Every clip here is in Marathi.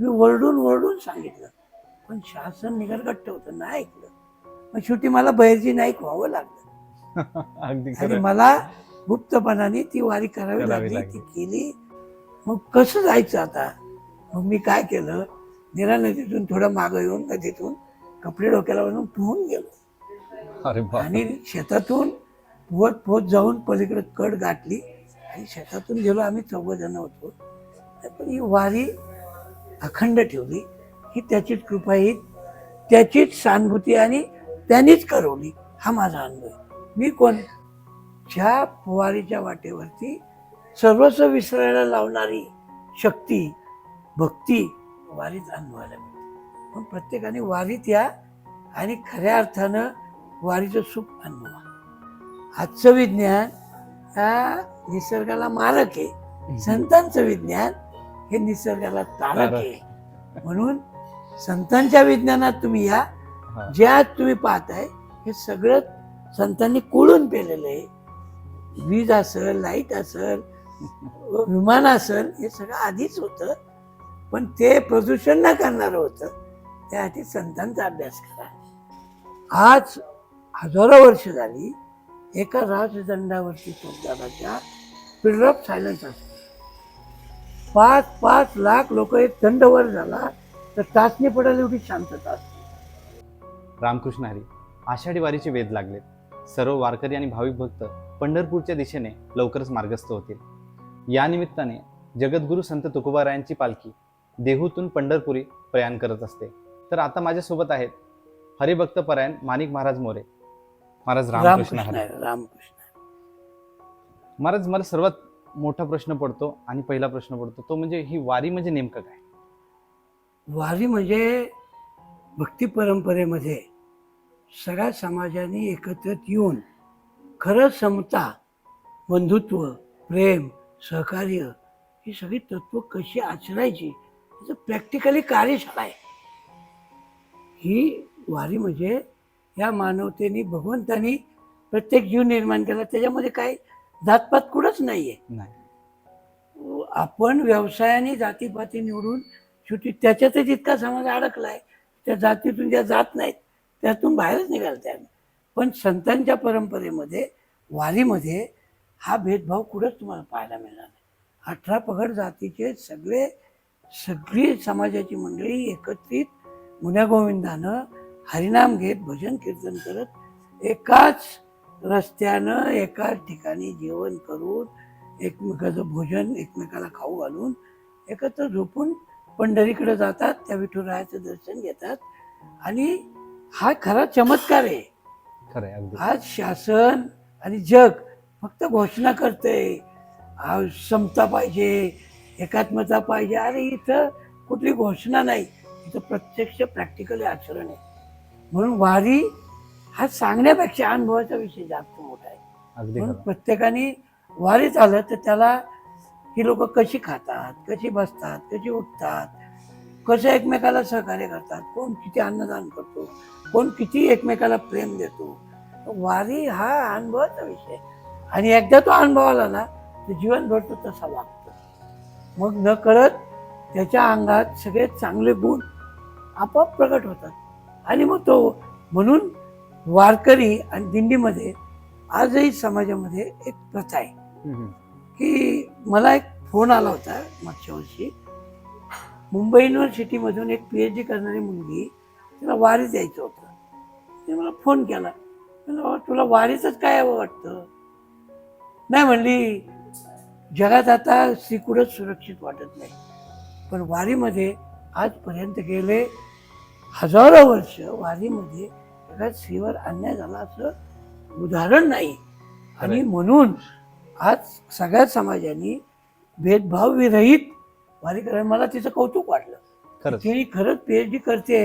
मी वरडून वरडून सांगितलं. पण शासन निगरगट्ट होतं नाही ऐकलं. मग शेवटी मला बहिर्जी नाईक व्हावं लागलं. आणि मला गुप्तपणाने ती वारी करावी लागली. ती केली. मग कसं जायचं आता? मग मी काय केलं? निरा नदीतून थोडं मागं येऊन नदीतून कपडे डोक्याला बांधून पोहून गेलो. आणि शेतातून पोहत पोहत जाऊन पलीकडे कड गाठली. आणि शेतातून गेलो आम्ही चौघ जण होतो. पण ही वारी अखंड ठेवली. ही त्याचीच कृपा ही त्याचीच सहानुभूती आणि त्यांनीच करवली. हा माझा अनुभव. मी कोण? ज्या वारीच्या वाटेवरती सर्वस्व विसरायला लावणारी शक्ती भक्ती वारीत अनुभवायला मिळते. पण प्रत्येकाने वारीत या आणि खऱ्या अर्थानं वारीचं सुख अनुभवा. आजचं विज्ञान हा निसर्गाला मारक आहे. संतांचं विज्ञान हे निसर्गाला तारक. आहे म्हणून संतांच्या विज्ञानात तुम्ही या. जे आज तुम्ही पाहताय हे सगळं संतांनी कोळून पेलेलं आहे. वीज असेल लाइट असेल विमान असेल हे सगळं आधीच होतं. पण ते प्रदूषण न करणारं होतं त्यासाठी संतांचा अभ्यास करा. आज हजारो वर्ष झाली एका राजदंडावरती तुमच्या पिरियड ऑफ सायलन्स असतो. पाच पाच लाख लोक एक दंड वर झाला तर टाचणी पडायला एवढी शांतता असते. रामकृष्ण हरी आषाढी वारीचे वेध लागलेत. सर्व वारकरी आणि भाविक भक्त पंढरपूरच्या दिशेने लवकरच मार्गस्थ होतील. या निमित्ताने जगद्गुरू संत तुकोबारायांची पालखी देहूतून पंढरपुरी प्रयाण करत असते. तर आता माझ्यासोबत आहेत हरिभक्त परायण माणिक महाराज मोरे. महाराज रामकृष्ण हरी. रामकृष्ण महाराज मला सर्वात मोठा प्रश्न पडतो आणि पहिला प्रश्न पडतो तो म्हणजे ही वारी म्हणजे नेमकं काय? वारी म्हणजे भक्ती परंपरेमध्ये सगळ्या समाजाने एकत्रित येऊन खरं समता बंधुत्व प्रेम सहकार्य ही सगळी तत्व कशी आचरायची त्याचं प्रॅक्टिकली कार्यशाळा आहे. ही वारी म्हणजे या मानवतेने भगवंतानी प्रत्येक जीव निर्माण केला त्याच्यामध्ये काही जातपात कुठंच नाही. आहे आपण व्यवसायाने जातीपाती निवडून शेवटी त्याच्यातच इतका समाज अडकलाय त्या जातीतून ज्या जात नाहीत त्यातून बाहेरच निघाल त्या पण संतांच्या परंपरेमध्ये वारीमध्ये हा भेदभाव कुठंच तुम्हाला पाहायला मिळणार नाही. अठरा पगड जातीचे सगळे सगळी समाजाची मंडळी एकत्रित मुन्यागोविंदानं हरिनाम घेत भजन कीर्तन करत एकाच रस्त्यानं एकाच ठिकाणी जेवण करून एकमेकाचं भोजन एकमेकाला खाऊ घालून एकत्र झोपून पंढरीकडे जातात त्या विठुरायाचं दर्शन घेतात. आणि हा खरा चमत्कार आहे. आज शासन आणि जग फक्त घोषणा करतंय. आ, समता पाहिजे एकात्मता पाहिजे. अरे इथं कुठली घोषणा नाही. इथं प्रत्यक्ष प्रॅक्टिकली आचरण आहे. म्हणून वारी हा सांगण्यापेक्षा अनुभवाचा विषय जास्त मोठा आहे. म्हणून प्रत्येकाने वारीत आलं तर त्याला ही लोक कशी खातात कशी बसतात कशी उठतात कसं एकमेकाला सहकार्य करतात कोण किती अन्नदान करतो कोण किती एकमेकाला प्रेम देतो. वारी हा अनुभवाचा विषय. आणि एकदा तो अनुभव आला ना तर जीवनभर तो तसा वागतो. मग न कळत त्याच्या अंगात सगळे चांगले गुण आपोआप प्रकट होतात. आणि मग तो म्हणून वारकरी आणि दिंडीमध्ये आजही समाजामध्ये एक प्रथा आहे. की मला एक फोन आला होता मागच्या वर्षी. मुंबई युनिव्हर्सिटीमधून एक पी एच डी करणारी मुलगी तिला वारीत यायचं होतं. तिने मला फोन केला. म्हणलं, "बाबा, तुला वारीतच काय हवं वाटतं? नाही म्हणली जगात आता स्त्री कुठंच सुरक्षित वाटत नाही. पण वारीमध्ये आजपर्यंत गेले हजारो वर्ष वारीमध्ये एका स्त्रीवर अन्याय झाला असं उदाहरण नाही. आणि. म्हणून आज सगळ्या समाजाने भेदभाव विरहित वारी करायला मला तिचं कौतुक वाटलं. तिने खरंच पी एच डी करते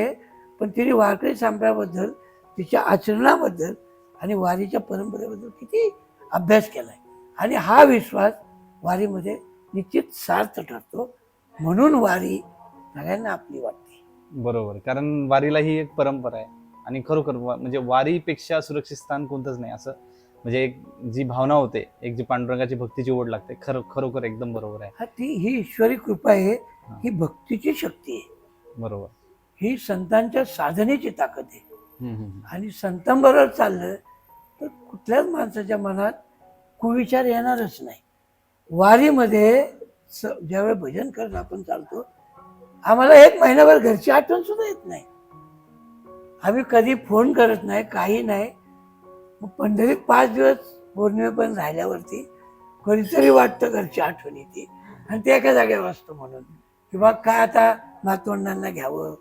पण तिने वारकरी सांप्याबद्दल तिच्या आचरणाबद्दल आणि वारीच्या परंपरेबद्दल किती अभ्यास केलाय. आणि हा विश्वास वारीमध्ये निश्चित सार्थ ठरतो. म्हणून वारी सगळ्यांना आपली वाटते. बरोबर. कारण वारीला ही एक परंपरा आहे. आणि खरोखर म्हणजे वारीपेक्षा सुरक्षित स्थान कोणतंच नाही असं म्हणजे एक जी भावना होते एक जी पांडुरंगाची भक्तीची ओढ लागते खरं खरोखर एकदम बरोबर आहे. हा ती ही ईश्वरी कृपा आहे हा. भक्तीची शक्ती आहे. बरोबर. ही संतांच्या साधनेची ताकद आहे. आणि संतांबरोबर चाललं तर कुठल्याच माणसाच्या मनात कुविचार येणारच नाही. वारीमध्ये स ज्यावेळेस भजन करत आपण चालतो आम्हाला एक महिनाभर घरची आठवण सुद्धा येत नाही. आम्ही कधी फोन करत नाही काही नाही. मग पंढरीत पाच दिवस पौर्णिमेपर्यंत राहिल्यावरती कधीतरी वाटतं घरची आठवण येते. आणि ते एका जागेवर असतो म्हणून. किंवा काय आता नातवंडांना घ्यावं?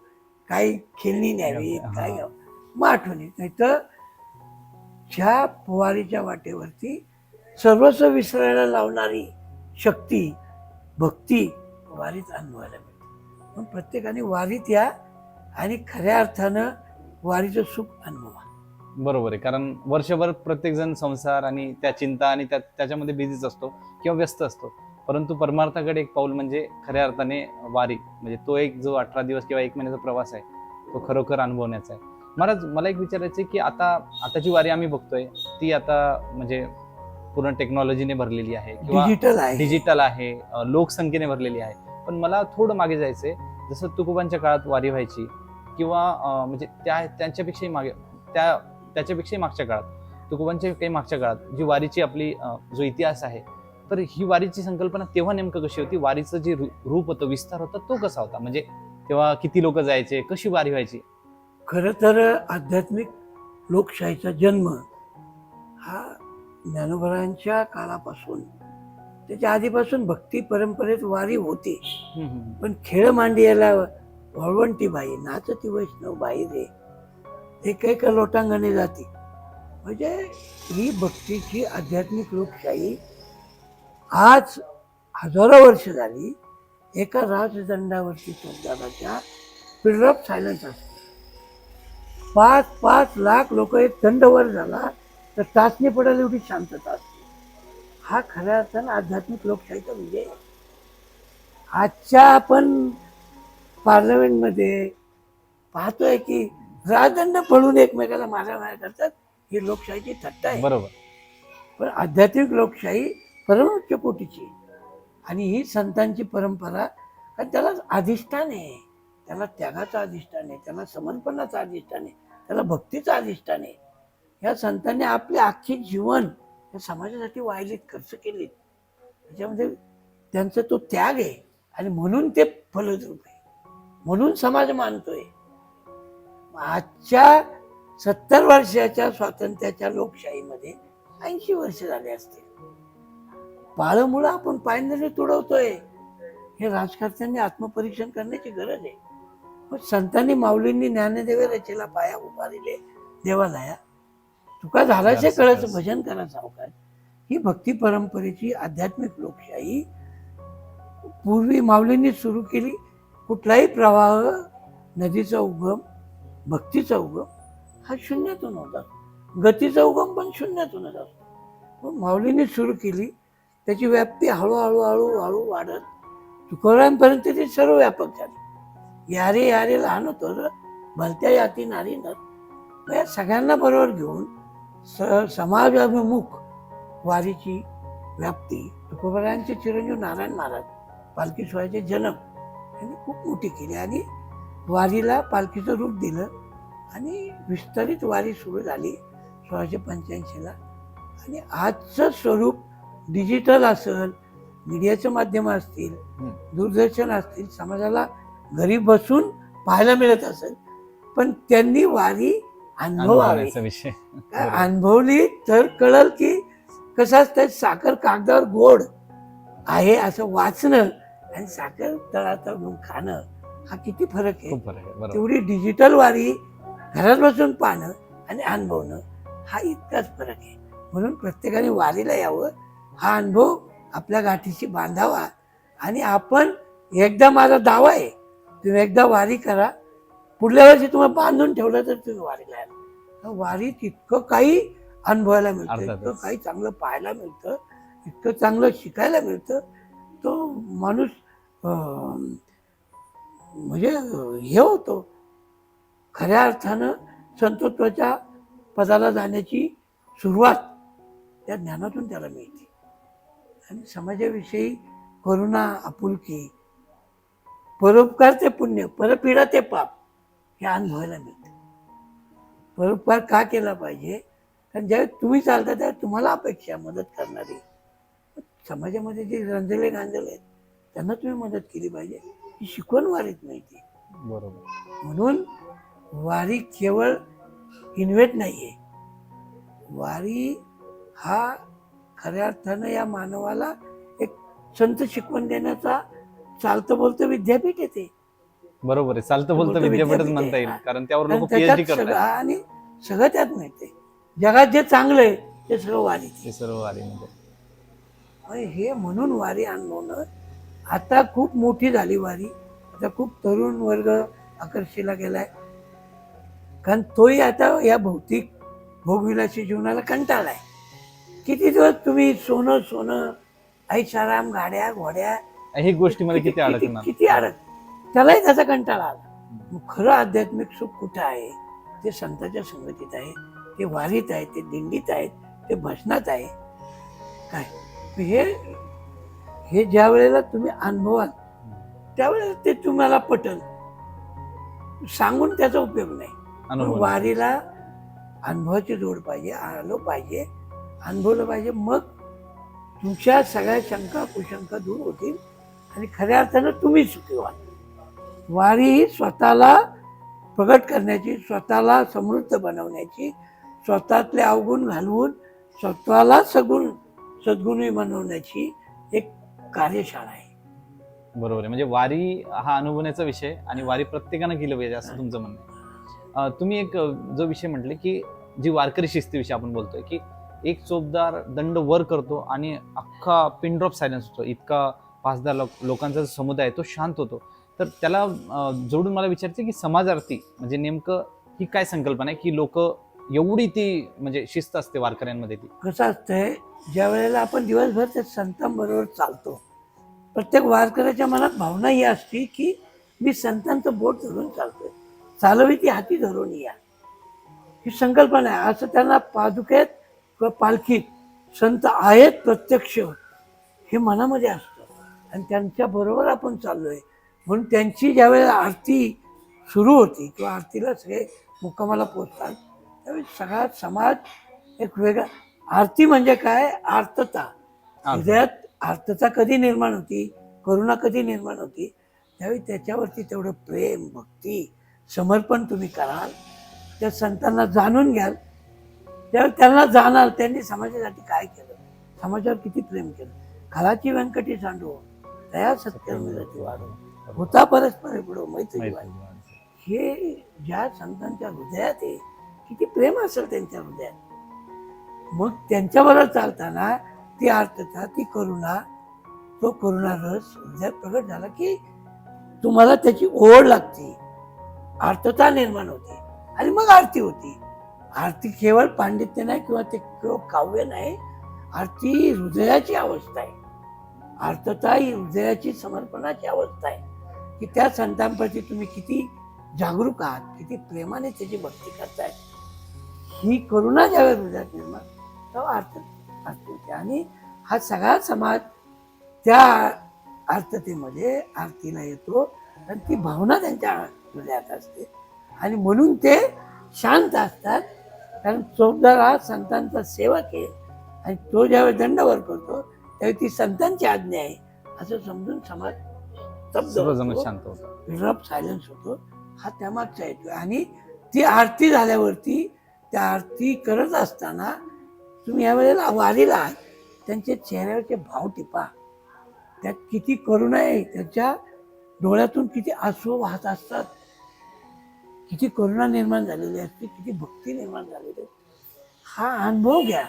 काही खेळणी न्यावी. काय घ्यावं? मग आठवण येत. नाही तर ज्या पुवारीच्या वाटेवरती सर्वस्व विसरायला लावणारी शक्ती भक्ती वारीत अनुभवायला मिळते. पण प्रत्येकाने वारीत या आणि खऱ्या अर्थानं वारीचं सुख अनुभवा. बरोबर आहे. कारण वर्षभर प्रत्येक जण संसार आणि त्या चिंता आणि त्या त्याच्यामध्ये बिझीच असतो किंवा व्यस्त असतो. परंतु परमार्थाकडे एक पाऊल म्हणजे खऱ्या अर्थाने वारी. म्हणजे तो एक जो अठरा दिवस किंवा एक महिन्याचा प्रवास आहे तो खरोखर अनुभवण्याचा आहे. महाराज मला एक विचारायचं आहे की आता आताची वारी आम्ही बघतोय ती आता म्हणजे पूर्ण टेक्नॉलॉजीने भरलेली आहे डिजिटल आहे. डिजिटल आहे लोकसंख्येने भरलेली आहे. पण मला थोडं मागे जायचंय जसं तुकोबांच्या काळात वारी व्हायची किंवा म्हणजे त्या त्यांच्यापेक्षाही मागे त्या त्याच्यापेक्षाही मागच्या काळात तुकोबांच्या काही मागच्या काळात जी वारीची आपली जो इतिहास आहे तर ही वारीची संकल्पना तेव्हा नेमकं कशी होती? वारीचं जे रूप होतं विस्तार होता तो कसा होता? म्हणजे तेव्हा किती लोक जायचे कशी वारी व्हायची? खरं तर आध्यात्मिक लोकशाहीचा जन्म हा ज्ञानोबरांच्या काळापासून त्याच्या आधीपासून भक्ती परंपरेत वारी होती. पण खेळ मांडियाला बाई नाचती वैष्णव बाई रे एक एक लोटांगणे जाती. म्हणजे ही भक्तीची आध्यात्मिक लोकशाही आज हजारो वर्ष झाली एका राजदंडावरती सरदाराच्या पिल्ड ऑफ सायलन्स असते. पाच पाच लाख लोक एक दंडवर झाला तर चाचणी पडायला एवढी शांतता असते. हा खऱ्या अर्थानं आध्यात्मिक लोकशाहीचा विजय आजच्या आपण पार्लमेंटमध्ये पाहतोय की राजदंड पडून एकमेकाला मारामार करतात ही लोकशाहीची थट्टा आहे. बरोबर. पण आध्यात्मिक लोकशाही परमोच्च कोटीची. आणि ही संतांची परंपरा त्याला अधिष्ठान आहे. त्याला त्यागाचं अधिष्ठान आहे त्याला समर्पणाचं अधिष्ठान आहे त्याला भक्तीचं अधिष्ठान आहे. या संतांनी आपले अख्खे जीवन या समाजासाठी वाहिलेत खर्च केलेत. त्याच्यामध्ये त्यांचा तो त्याग आहे. आणि म्हणून ते फलद्रूप आहे. म्हणून समाज मानतोय. आजच्या सत्तर वर्षाच्या स्वातंत्र्याच्या लोकशाहीमध्ये ऐंशी वर्ष झाले असतील. पाळमुळं आपण पायंदने तुडवतोय. हे राजकर्त्यांनी आत्मपरीक्षण करण्याची गरज आहे. पण संतांनी माऊलींनी ज्ञानदेवे रचेला पाया उभारिले देवालया तुका झालाचे कळच yes. भजन करा सावकार. ही भक्ती परंपरेची आध्यात्मिक लोकशाही पूर्वी माऊलींनी सुरू केली. कुठलाही प्रवाह नदीचा उगम भक्तीचा उगम हा शून्यातून होता. गतीचा उगम पण शून्यातूनच असतो मग सुरू केली. त्याची व्याप्ती हळूहळू हळूहळू वाढत तुकोरांपर्यंत ते सर्व व्यापक झाले. यारे यारे लहान होतं भलत्या याती नारी नर या सगळ्यांना बरोबर घेऊन स समाजाभिमुख वारीची व्याप्ती तुकोबरायांचे चिरंजीव नारायण महाराज पालखी सोहळ्याचे जन्म यांनी खूप मोठी केली. आणि वारीला पालखीचं रूप दिलं आणि विस्तारित वारी सुरू झाली सोळाशे पंच्याऐंशीला. आणि आजचं स्वरूप डिजिटल असेल मीडियाचं माध्यम असतील. दूरदर्शन असतील समाजाला घरी बसून पाहायला मिळत असेल पण त्यांनी वारी अनुभवावी. अनुभवली तर कळल की कसं असतं साखर कागदावर गोड आहे असं वाचणं आणि साखर तळातळ घेऊन खाणं. हा किती फरक आहे? फरक आहे बरोबर. तेवढी डिजिटल वारी घरात बसून पाहणं आणि अनुभवणं हा इतकाच फरक आहे. म्हणून प्रत्येकाने वारीला यावं. हा अनुभव आपल्या गाठीशी बांधावा आणि आपण एकदा माझा दावा आहे तुम्ही एकदा वारी करा. पुढल्या वर्षी तुम्हाला बांधून ठेवलं तर तुम्ही वारीला याल. वारीत इतकं काही अनुभवायला मिळतं अर्थातच. इतकं काही चांगलं पाहायला मिळतं इतकं चांगलं शिकायला मिळतं. तो माणूस अं, म्हणजे हे होतो. खऱ्या अर्थानं संतत्वाच्या पदाला जाण्याची सुरुवात त्या ज्ञानातून त्याला मिळते. आणि समाजाविषयी करुणा आपुलकी परोपकार ते पुण्य परपीडा ते पाप हे अनुभवायला मिळतं. परोपकार का केला पाहिजे? कारण ज्यावेळेस तुम्ही चालता त्यावेळेस तुम्हाला अपेक्षा मदत करणारी. समाजामध्ये जे रंजले गांजले आहेत त्यांना तुम्ही मदत केली पाहिजे. ही शिकवण वारीत मिळते बरोबर. म्हणून वारी केवळ इन्व्हेट नाही आहे वारी हा खऱ्या अर्थानं या मानवाला एक संत शिकवण देण्याचा चालतं बोलतं विद्यापीठ येते बरोबर आहे. चालतं बोलतं विद्यापीठच विद्यापीठ म्हणता येईल. कारण त्यावर लोक पीएचडी करतात. आणि सगळं त्यात मिळते जगात जे चांगलं आहे ते वारीत आहे. ते सर्व वारीमध्ये. आणि हे म्हणून वारी अनुभवणं आता खूप मोठी झाली वारी. आता खूप तरुण वर्ग आकर्षीला गेलाय. कारण तोही आता या भौतिक भोगविलासी जीवनाला कंटाळलाय. किती दिवस तुम्ही सोनं सोनं ऐशाराम गाड्या घोड्या हे गोष्टीमध्ये किती अडकणार किती अडक त्यालाही त्याचा कंटाळा आला. मग खरं आध्यात्मिक सुख कुठं आहे? ते संतांच्या संगतीत आहे ते वारीत आहे ते दिंडीत आहेत ते भजनात आहे. काय? हे हे ज्या वेळेला तुम्ही अनुभवाल त्यावेळेला ते तुम्हाला पटल. सांगून त्याचा उपयोग नाही. वारीला अनुभवाची जोड पाहिजे आलो पाहिजे अनुभवलं पाहिजे मग तुमच्या सगळ्या शंका कुशंका दूर होतील आणि खऱ्या अर्थानं तुम्ही सुखी व्हाल वारी ही स्वतःला प्रगट करण्याची स्वतःला समृद्ध बनवण्याची स्वतःतले अवगुण घालवून स्वतःला सगुण सद्गुणी बनवण्याची कार्यशाळा आहे. बरोबर आहे. म्हणजे वारी हा अनुभवण्याचा विषय आणि वारी प्रत्येकानं केलं पाहिजे असं तुमचं म्हणणं आहे. अं, तुम्ही एक अं, जो विषय म्हटले की जी वारकरी शिस्तीविषयी आपण बोलतोय की एक चोपदार दंड वर करतो आणि अख्खा पिन ड्रॉप सायलेन्स होतो. इतका पाच दहा लोक लोकांचा जो समुदाय आहे तो शांत होतो. तर त्याला अं, जोडून मला विचारायचं की समाजार्थी म्हणजे नेमकं ही काय संकल्पना आहे की लोक एवढी ती म्हणजे शिस्त असते वारकऱ्यांमध्ये ती. कसं असतंय ज्या वेळेला आपण दिवसभर त्या संतांबरोबर चालतो प्रत्येक वारकऱ्याच्या मनात भावना ही असते की मी संतांचं बोट धरून चालतोय. चालवी ती हाती धरून या. ही संकल्पना आहे. असं त्यांना पादुकेत किंवा पालखीत संत आहेत प्रत्यक्ष हे मनामध्ये असतं. आणि त्यांच्या बरोबर आपण चाललोय. म्हणून त्यांची ज्यावेळेला आरती सुरू होती किंवा आरतीला सगळे मुक्कामाला पोचतात त्यावेळी सगळा समाज एक वेगळा. आरती म्हणजे काय? आर्तता. हृदयात आर्तता कधी निर्माण होती? करुणा कधी निर्माण होती? त्यावेळी त्याच्यावरती तेवढं प्रेम भक्ती समर्पण तुम्ही कराल. त्या संतांना जाणून घ्याल. त्यावेळी त्यांना जाणार. त्यांनी समाजासाठी काय केलं? समाजावर किती प्रेम केलं? खालाची व्यंकटी सांडू दया सत्य मिळती वाढो. होता परस्पर पुढं मैत्री. हे ज्या संतांच्या हृदयात आहे किती प्रेम असेल त्यांच्या हृदयात मग त्यांच्याबरोबर चालताना ती आर्थता ती करुणा तो करुणा रस हृदयात प्रगट झाला की तुम्हाला त्याची ओढ लागते. आर्तता निर्माण होते आणि मग आरती होती. आरती केवळ पांडित्य नाही किंवा ते काव्य नाही आरती हृदयाची अवस्था आहे. आर्तता ही हृदयाची समर्पणाची अवस्था आहे. की त्या संतांप्रती तुम्ही किती जागरूक आहात किती प्रेमाने त्याची भक्ती करताय. ही करुणा ज्यावेळेस हृदयात निर्माण तेव्हा अर्थ आरती होते आणि हा सगळा समाज त्या आर्ततेमध्ये आरतीला येतो आणि ती भावना त्यांच्या हृदयात असते. आणि म्हणून ते शांत असतात. कारण चौकदार हा संतांचा सेवक आहे आणि तो ज्यावेळी दंडवर करतो त्यावेळी ती संतांची आज्ञा आहे. असं समजून समाज. शांत होतं विरप सायलेन्स होतो. हा त्यामागचा येतो आणि ती आरती झाल्यावरती त्या आरती करत असताना तुम्ही यावेळेला वारीला आहात. त्यांचे चेहऱ्यावरचे भाव टिपा. त्यात किती करुणा आहे. त्याच्या डोळ्यातून किती आसू वाहत असतात. किती करुणा निर्माण झालेली असते. किती भक्ती निर्माण झालेली असते. हा अनुभव घ्या.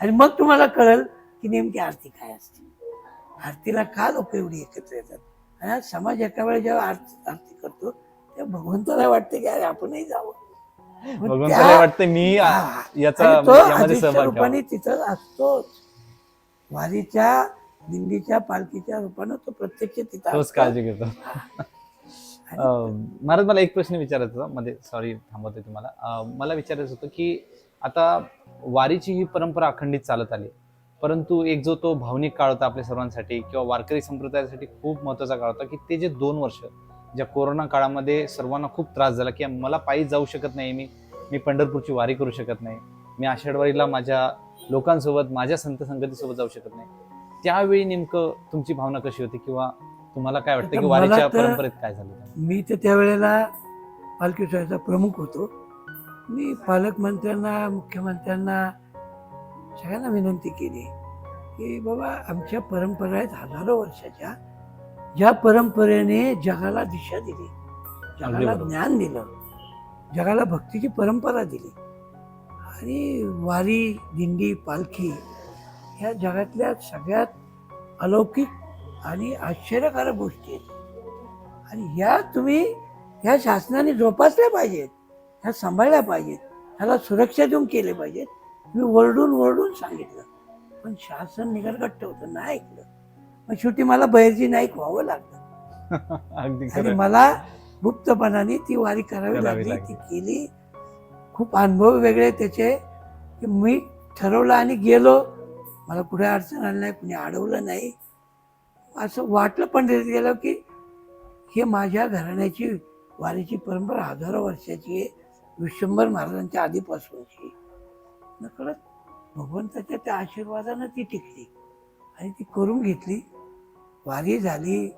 आणि मग तुम्हाला कळेल की नेमकी आरती काय असते. आरतीला का लोक एवढी एकत्र येतात? आणि आज समाज एका वेळेला जेव्हा आरती आरती करतो तेव्हा भगवंताला वाटतं की अरे आपणही जावं. वाटतं मी. याचा यामध्ये सहभाग रूपाने. तिथं असतोच वारीच्या दिंडीच्या पालखीच्या रूपानं तो प्रत्यक्ष तिथं तोच. काळजी घेतो महाराज मला एक प्रश्न विचारायचा होता, मध्ये सॉरी थांबवते तुम्हाला मला विचारायचं होतं की आता वारीची ही परंपरा अखंडित चालत आली परंतु एक जो तो भावनिक काळ होता आपल्या सर्वांसाठी किंवा वारकरी संप्रदायासाठी खूप महत्त्वाचा काळ होता की ते जे दोन वर्ष ज्या कोरोना काळामध्ये सर्वांना खूप त्रास झाला की मला पायी जाऊ शकत नाही मी. मी पंढरपूरची वारी करू शकत नाही. मी आषाढवारीला माझ्या लोकांसोबत माझ्या संत संगतीसोबत जाऊ शकत नाही. त्यावेळी नेमकं तुमची भावना कशी होती किंवा तुम्हाला काय वाटतं की वारीच्या परंपरेत काय झालं मी तर त्यावेळेला पालखी सोहळ्याचा प्रमुख होतो. मी पालकमंत्र्यांना मुख्यमंत्र्यांना सगळ्यांना विनंती केली की बाबा आमच्या परंपरा आहेत हजारो वर्षाच्या. ज्या परंपरेने जगाला दिशा दिली. जगाला. ज्ञान दिलं. जगाला भक्तीची परंपरा दिली. आणि वारी दिंडी पालखी ह्या जगातल्या सगळ्यात अलौकिक आणि आश्चर्यकारक गोष्टी आहेत. आणि ह्या तुम्ही ह्या शासनाने जोपासल्या पाहिजेत. ह्या सांभाळल्या पाहिजेत. ह्याला सुरक्षा देऊन केले पाहिजेत. मी वरडून वरडून सांगितलं. पण शासन निगरगट्ट होतं. नाही ऐकलं. मग शेवटी मला बहिर्जी नाईक व्हावं लागलं अगदी आणि मला गुप्तपणाने ती वारी करावी लागली. ती केली. खूप अनुभव वेगळे त्याचे की मी ठरवलं आणि गेलो. मला कुठे अडचण आली नाही कुणी अडवलं नाही. असं वाटलं पंढरीत गेलं की हे माझ्या घराण्याची वारीची परंपरा हजारो वर्षाची आहे. विश्वंभर महाराजांच्या आधीपासूनची. नकळत भगवंताच्या त्या आशीर्वादानं ती टिकली आणि ती करून घेतली. वारी झाली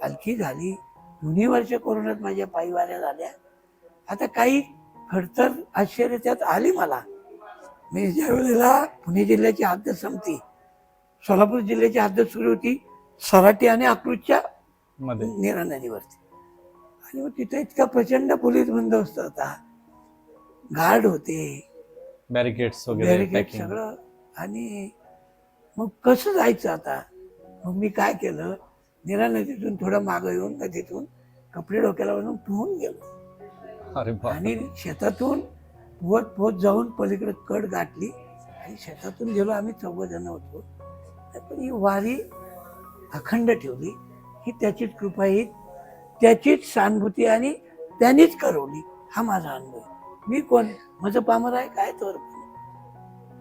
पालखी झाली दोन्ही वर्ष कोरोनात माझ्या पायी वाऱ्या झाल्या. आता काही खडतर आश्चर्य त्यात आली मला. मी ज्या वेळेला पुणे जिल्ह्याची हद्द संपती सोलापूर जिल्ह्याची हद्द सुरू होती सराटी आणि अकलूजच्या नीरा नदीवरती आणि मग तिथे इतका प्रचंड पोलीस बंदोबस्त होता. गार्ड होते. बॅरिकेड्स वगैरे बॅरिकेड. सगळं. आणि मग कसं जायचं आता? मग मी काय केलं? नीरा नदीतून थोडं मागं येऊन नदीतून कपडे डोक्याला बांधून पोहून गेलो. आणि शेतातून पोहत पोहत जाऊन पलीकडे कड गाठली आणि शेतातून गेलो. आम्ही चौघ जण होतो. पण ही वारी अखंड ठेवली. ही त्याचीच कृपा ही त्याचीच सहानुभूती आणि त्यांनीच करवली. हा माझा अनुभव. मी कोण? माझं पामर आहे? काय तर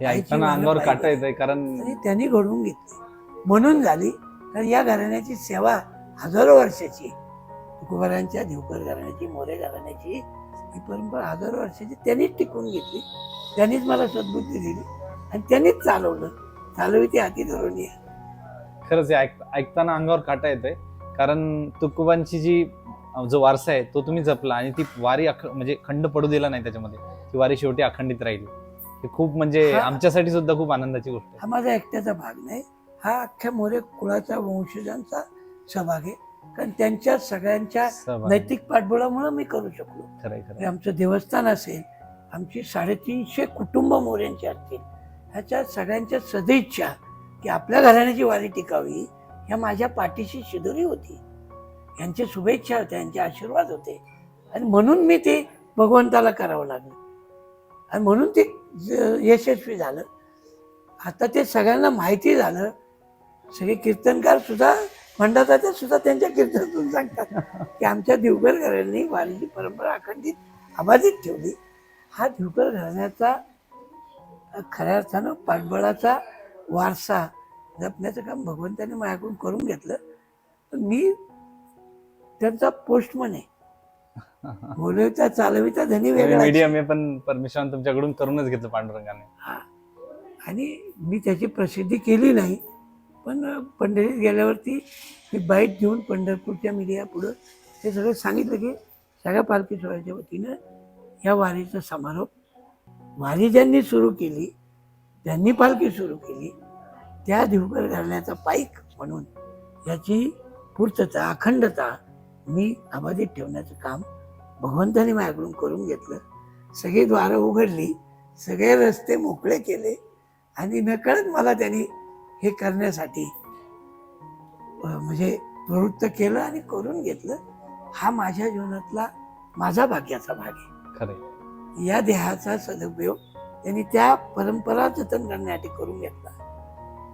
ऐकताना अंगावर काटा. येत कारण त्यांनी घडवून घेतली. म्हणून झाली. कारण या घराण्याची सेवा हजारो वर्षाची. तुकोबारांच्या देवकर घराण्याची मोरे घराण्याची ही परंपरा हजारो वर्षाची त्यांनीच टिकवून घेतली. त्यांनीच मला सद्बुद्धी दिली आणि त्यांनीच चालवलं. चालवी ती हाती धरून या. खरंच हे ऐक- ऐकताना अंगावर काटा येतोय. कारण तुकोबांची जी जो वारसा आहे तो तुम्ही जपला आणि ती वारी अख म्हणजे खंड पडू दिला नाही त्याच्यामध्ये. ती वारी शेवटी अखंडित राहिली. हे खूप म्हणजे. आमच्यासाठी सुद्धा खूप आनंदाची गोष्ट आहे. हा माझा एकट्याचा भाग नाही. हा अख्ख्या मोरे कुळाचा वंशजांचा सहभाग आहे. कारण त्यांच्या सगळ्यांच्या. नैतिक पाठबळामुळे मी करू शकलो. म्हणजे आमचं देवस्थान असेल आमची साडेतीनशे कुटुंब मोऱ्यांची असतील ह्याच्या सगळ्यांच्या सदिच्छा की आपल्या घराण्याची वारी टिकावी ह्या माझ्या पाठीशी शिदोरी होती. यांच्या शुभेच्छा होत्या यांचे आशीर्वाद होते. आणि म्हणून मी ते भगवंताला करावं लागलं. आणि म्हणून ते यशस्वी झालं. आता ते सगळ्यांना माहिती झालं सगळे कीर्तनकार सुद्धा म्हणतात ते सुद्धा त्यांच्या कीर्तनातून सांगतात. की आमच्या दिवकर घराण्यांनी वारीची परंपरा अखंडित अबाधित ठेवली. हा दिवकर घराण्याचा खऱ्या अर्थानं पाठबळाचा वारसा जपण्याचं काम भगवंताने माझ्याकडून करून घेतलं. पण मी त्यांचा पोस्टमन आहे. बोलविता चालविता धनी वेगळा पण परमिशन तुमच्याकडून करूनच घेतलं पांडुरंगाने. हा. आणि मी त्याची प्रसिद्धी केली नाही. पण पंढरीत गेल्यावरती मी बाईट घेऊन पंढरपूरच्या मीडिया पुढं हे सगळं सांगितलं की सगळ्या पालखी सोहळ्याच्या वतीनं या वारीचा समारोप. वारी ज्यांनी सुरू केली त्यांनी पालखी सुरू केली त्या दिवकर घालण्याचा पाईक म्हणून याची पूर्तता अखंडता मी अबाधित ठेवण्याचं काम भगवंताने माझ्याकडून करून घेतलं. सगळी द्वारं उघडली सगळे रस्ते मोकळे केले आणि नकळत मला त्यांनी हे करण्यासाठी म्हणजे प्रवृत्त केलं आणि करून घेतलं हा माझ्या जीवनातला माझा भाग्याचा भाग आहे. या देहाचा सदुपयोग त्यांनी त्या परंपरा जतन करण्यासाठी करून घेतला.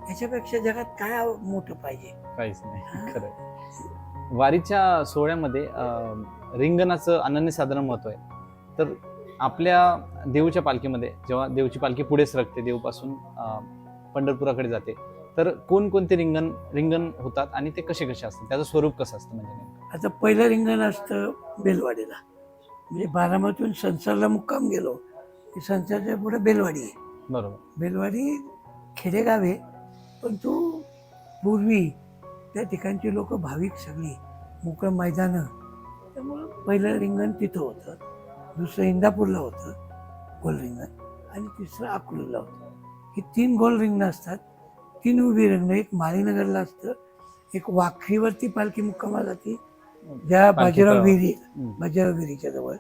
याच्यापेक्षा जगात काय मोठं पाहिजे? काहीच नाही. खरंय. वारीच्या सोहळ्यामध्ये रिंगणाचं अनन्यसाधारण महत्त्व आहे. तर आपल्या देऊच्या पालखीमध्ये जेव्हा देऊची पालखी पुढे सरकते देऊपासून अं, पंढरपुराकडे जाते तर कोणकोणते रिंगण रिंगण होतात आणि ते कसे कसे असतात? त्याचं स्वरूप कसं असतं म्हणजे? आता पहिलं रिंगण असतं बेलवाडीला. म्हणजे बारामतीहून संसारला मुक्काम गेलो की संसारच्या पुढे बेलवाडी आहे. बरोबर. बेलवाडी खेडेगाव आहे पण तो पूर्वी त्या ठिकाणची लोक भाविक सगळी मोकळं मैदानं. त्यामुळं पहिलं रिंगण तिथं होतं दुसरं इंदापूरला होतं गोल रिंगण आणि तिसरं अकलूजला होतं. ही तीन गोल रिंगणं असतात. तीन उभी रिंगणं एक माळीनगरला असतं एक वाखरीवरती पालखी मुक्कामा जाते ज्या बाजीराव. विहिरी. बाजीराव विहिरीच्या जवळ.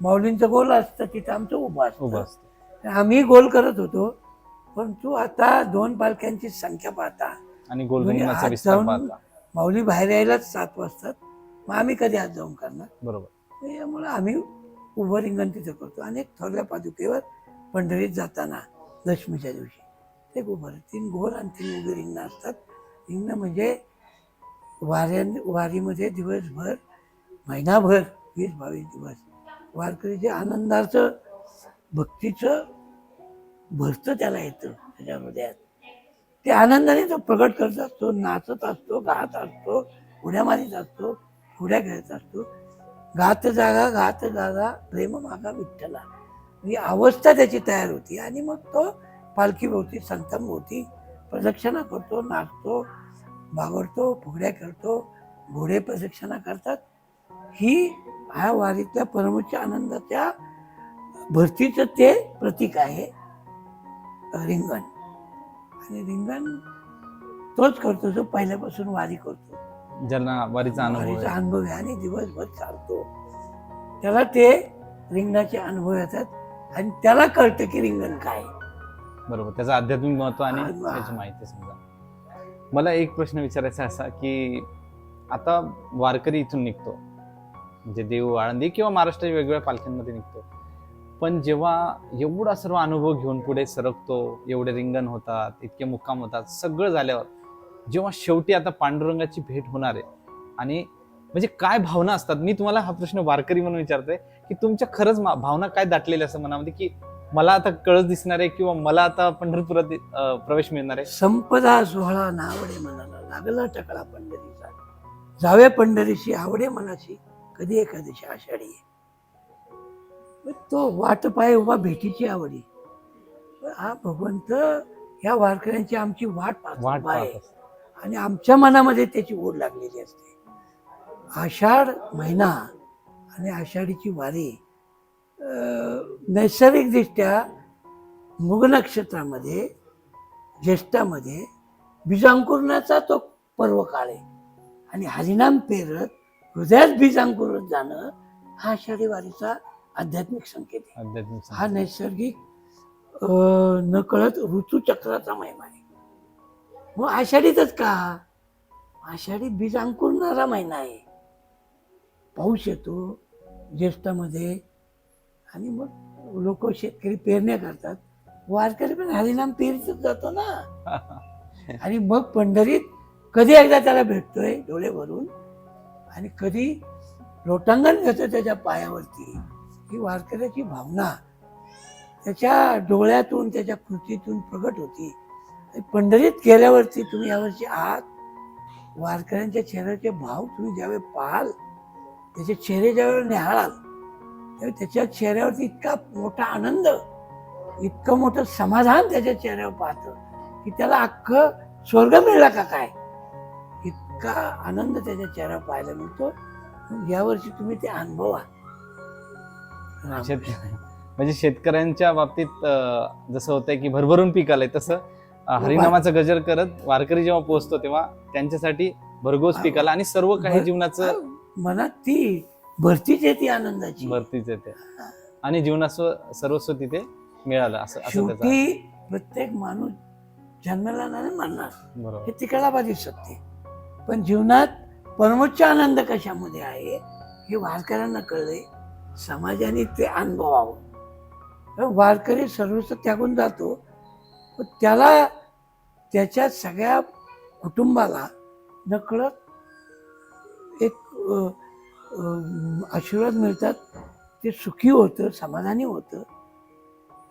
माऊलींचं गोल असतं तिथं आमचं उभं असतं. आम्ही गोल करत होतो परंतु आता दोन पालख्यांची संख्या पाहता. आणि गोल म्हणजे जाऊन- माऊली बाहेर यायलाच सात वाजतात मग आम्ही कधी आज जाऊन करणार? बरोबर. यामुळे आम्ही उभं रिंगण तिथं करतो. आणि एक थोरल्या पादुकेवर पंढरीत जाताना दशमीच्या दिवशी. ते एक उभं तीन घोर आणि तीन उभी रिंगणं असतात रिंगणं म्हणजे वाऱ्या वारीमध्ये दिवसभर महिनाभर वीस बावीस दिवस. वारकरीचे आनंदाचं भक्तीचं भरतं त्याला येतं त्याच्यामध्ये ते आनंदाने तो प्रगट करत असतो नाचत असतो गात असतो उड्या मारीत असतो उड्या खेळत असतो. गात जागा गात जागा प्रेम मागा विठ्ठला. ही अवस्था त्याची तयार होती. आणि मग तो पालखीभोवती संतांभोवती प्रदक्षिणा करतो नाचतो बागडतो फुगड्या करतो घोडे प्रदक्षिणा करतात. ही ह्या वारीतल्या परमोच्च आनंदाच्या भरतीचं ते प्रतीक आहे रिंगण. आणि रिंगण तोच करतो जो पहिल्यापासून वारी करतो. ज्यांना वारीचा वारीचा. अनुभव आहे आणि दिवसभर चालतो. त्याला ते रिंगणाचे अनुभव येतात. आणि त्याला कळतं की रिंगण काय बरोबर. त्याचं आध्यात्मिक महत्त्व आणि. त्याची माहिती समजा. मला एक प्रश्न विचारायचा असा की आता वारकरी इथून निघतो. म्हणजे देऊ आळंदी किंवा महाराष्ट्राच्या वेगवेगळ्या पालख्यांमध्ये निघतो. पण जेव्हा एवढा सर्व अनुभव घेऊन पुढे सरकतो एवढे रिंगण होतात इतके मुक्काम होतात सगळं झाल्यावर जेव्हा शेवटी आता पांडुरंगाची भेट होणार आहे आणि म्हणजे काय भावना असतात? मी तुम्हाला हा प्रश्न वारकरी म्हणून विचारतोय की तुमच्या खरंच भावना काय दाटलेल्या असं मनामध्ये की मला आता कळस दिसणार आहे किंवा मला आता पंढरपुरात अं, प्रवेश मिळणार आहे. संपदा सोहळा नावडे मनाला लागला टकळा पंढरीचा. जावे पंढरीशी आवडे मनाशी कधी एखाद्याशी आषाढी. मग तो वाट पाय उभा भेटीची आवडी पण हा भगवंत ह्या वारकऱ्यांची आमची वाट पाहत वाट आहे. पाहत असते. आणि आमच्या मनामध्ये त्याची ओढ लागलेली असते. आषाढ महिना आणि आषाढीची वारी नैसर्गिकदृष्ट्या मृग नक्षत्रामध्ये ज्येष्ठामध्ये बीजांकुरणाचा तो पर्व काळ आहे. आणि हरिनाम पेरत हृदयात बीज अंकुरत जाणं हा आषाढी वारीचा आध्यात्मिक संकेत आहे. हा. नैसर्गिक नकळत ऋतुचक्राचा महिमा आहे. मग आषाढीतच का? आषाढी बीज अंकुरणारा महिना आहे. पाऊस येतो ज्येष्ठामध्ये आणि मग लोक शेतकरी पेरण्या करतात. वारकरी पण हरिनाम पेरीतच जातो ना. आणि मग पंढरीत कधी एकदा त्याला भेटतोय डोळे भरून आणि कधी लोटांगण घेतो त्याच्या पायावरती. ही वारकऱ्याची भावना. त्याच्या डोळ्यातून त्याच्या कृतीतून प्रगट होती. आणि पंढरीत गेल्यावरती तुम्ही यावर्षी आहात. वारकऱ्यांच्या चेहऱ्याचे भाव तुम्ही ज्यावेळी पाहाल त्याचे चेहरे ज्यावेळी निहाळाल त्याच्या चेहऱ्यावरती इतका मोठा आनंद इतकं मोठं समाधान त्याच्या चेहऱ्यावर पाहतं की त्याला अख्खं स्वर्ग मिळला का काय? इतका आनंद त्याच्या चेहऱ्यावर पाहायला मिळतो. यावर्षी तुम्ही ते अनुभवा. म्हणजे शेतकऱ्यांच्या बाबतीत जसं होतंय की भरभरून पीक आलंय तसं हरिनामाचा गजर करत वारकरी जेव्हा पोहोचतो तेव्हा त्यांच्यासाठी भरघोस पीक आलं आणि सर्व काही जीवनाचं मनात ती भरतीच येते आनंदाची. भरतीच येते आणि जीवनास्व सर्वस्व तिथे मिळालं असं असं त्याचं शेवटी प्रत्येक माणूस जन्माला नाही मानणार बरोबर. हे तिकडला बाधी सत्य पण जीवनात परमोच्च आनंद कशामध्ये आहे हे वारकऱ्यांना कळले समाजाने ते अनुभवावं. कारण वारकरी सर्वस्व त्यागून जातो. पण त्याला त्याच्या सगळ्या कुटुंबाला नकळत एक अ, आशीर्वाद मिळतात ते सुखी होतं समाधानी होतं.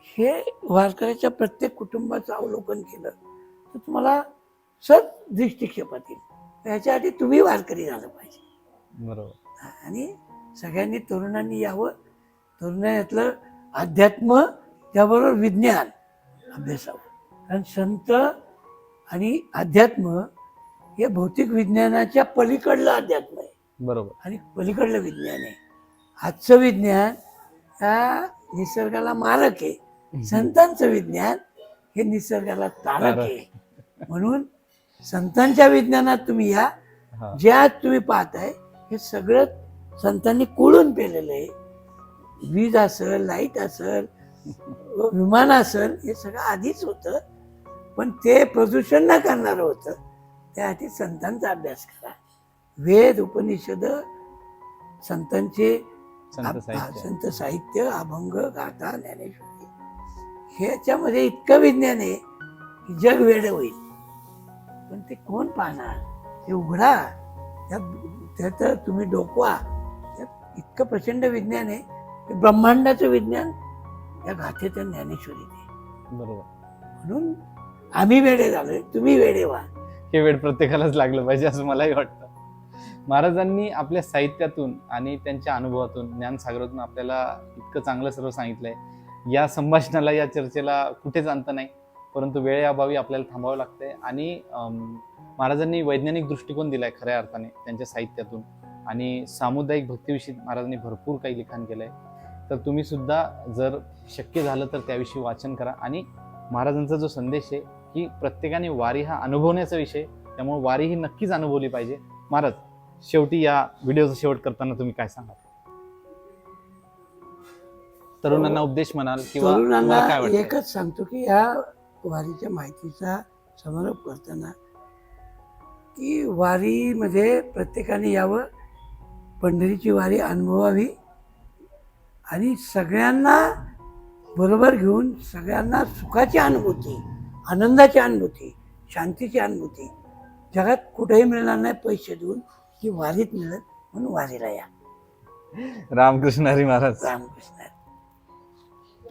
हे वारकऱ्याच्या प्रत्येक कुटुंबाचं अवलोकन केलं तर तुम्हाला सत दृष्टिक्षेपात येईल याच्यासाठी तुम्ही वारकरी झालं पाहिजे. बरोबर. आणि सगळ्यांनी तरुणांनी यावं. तरुणातलं अध्यात्म त्याबरोबर विज्ञान अभ्यासावं. कारण संत आणि अध्यात्म हे भौतिक विज्ञानाच्या पलीकडलं अध्यात्म आहे. बरोबर. आणि पलीकडलं विज्ञान आहे. आजचं विज्ञान हा निसर्गाला मारक आहे. संतांचं विज्ञान हे निसर्गाला तारक. आहे. म्हणून संतांच्या विज्ञानात तुम्ही या. जे आज तुम्ही पाहताय हे सगळं संतांनी कोळून पेलेलं आहे. वीज असेल लाइट असेल विमान असेल हे सगळं आधीच होतं. पण ते प्रदूषण न करणारं होतं. त्यासाठी संतांचा अभ्यास करा. वेद उपनिषद संतांचे संत साहित्य. अभंग गाथा ज्ञानेश्वरी. ह्याच्यामध्ये इतकं विज्ञान आहे की जग वेड होईल. पण ते कोण पाहणार? ते उघडा. त्यात त्यात तुम्ही डोकवा. त्यात इतकं प्रचंड विज्ञान आहे की ब्रह्मांडाचं विज्ञान या गाथेच्या ज्ञानेश्वरीत आहे. बरोबर. म्हणून आम्ही वेडे झालोय तुम्ही वेडे व्हा. हे वेळ प्रत्येकालाच लागलं पाहिजे असं मलाही वाटतं. महाराजांनी आपल्या साहित्यातून आणि त्यांच्या अनुभवातून ज्ञानसागरातून आपल्याला इतकं चांगलं सर्व सांगितलंय. या संभाषणाला या चर्चेला कुठेच अंत नाही. परंतु वेळेअभावी आपल्याला थांबावं लागतंय आणि महाराजांनी वैज्ञानिक दृष्टिकोन दिलाय खऱ्या अर्थाने त्यांच्या साहित्यातून. आणि सामुदायिक भक्तीविषयी महाराजांनी भरपूर काही लिखाण केलंय. तर तुम्ही सुद्धा जर शक्य झालं तर त्याविषयी वाचन करा. आणि महाराजांचा जो संदेश आहे की प्रत्येकाने वारी हा अनुभवण्याचा विषय त्यामुळे वारी ही नक्कीच अनुभवली पाहिजे. महाराज शेवटी या व्हिडिओचा शेवट करताना तुम्ही काय सांगाल? तरुणांना उपदेश म्हणाल किंवा तुम्हाला काय तरुणांना वाटतं? एकच सांगतो की या वारीच्या माहितीचा समारोप करताना की वारीमध्ये प्रत्येकाने यावं पंढरीची वारी अनुभवावी आणि सगळ्यांना बरोबर घेऊन सगळ्यांना सुखाची अनुभूती आनंदाची अनुभूती शांतीची अनुभूती. जगात कुठेही मिळणार नाही पैसे देऊन की वारीत मिळत म्हणून वारीला या. रामकृष्ण हरी महाराज. रामकृष्ण